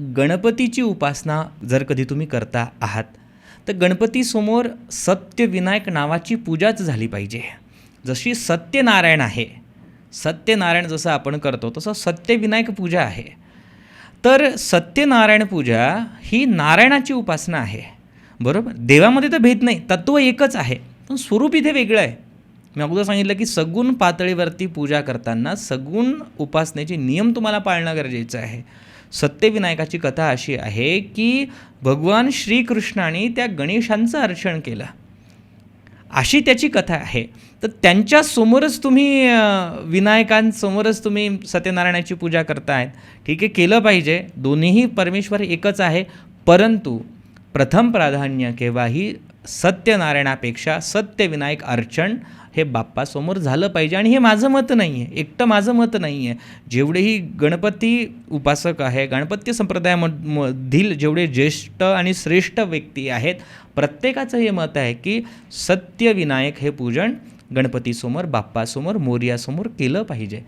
गणपतीची उपासना जर कधी तुम्ही करता आहात तर गणपतीसमोर सत्यविनायक नावाची पूजाच झाली पाहिजे. जशी सत्यनारायण आहे सत्यनारायण जसं आपण करतो तसं सत्यविनायक पूजा आहे. तर सत्यनारायण पूजा ही नारायणाची उपासना आहे. बरोबर? देवामध्ये तर भेद नाही तत्त्व एकच आहे. पण स्वरूप इथे वेगळं आहे. मी अगोदर सांगितलं की सगुण पातळीवरती पूजा करताना सगुण उपासनेचे नियम तुम्हाला पाळणं गरजेचं आहे. सत्यविनायकाची कथा अशी आहे की भगवान श्रीकृष्णाने त्या गणेशांचं अर्चन केलं. अशी त्याची कथा आहे. तर त्यांच्या समोरच तुम्ही विनायकांसमोरच तुम्ही सत्यनारायणाची पूजा करतायत ठीक आहे केलं पाहिजे. दोन्हीही परमेश्वर एकच आहे. परंतु प्रथम प्राधान्य केव्हाही सत्यनारायणापेक्षा सत्यविनायक अर्चन हे बाप्पासमोर झालं पाहिजे. आणि हे माझं मत नाही आहे एकटं माझं मत नाही आहे जेवढेही गणपती उपासक आहे गणपती संप्रदायामधील जेवढे ज्येष्ठ आणि श्रेष्ठ व्यक्ती आहेत प्रत्येकाचं हे मत आहे की सत्यविनायक हे पूजन गणपतीसमोर बाप्पासमोर मोर्यासमोर केलं पाहिजे.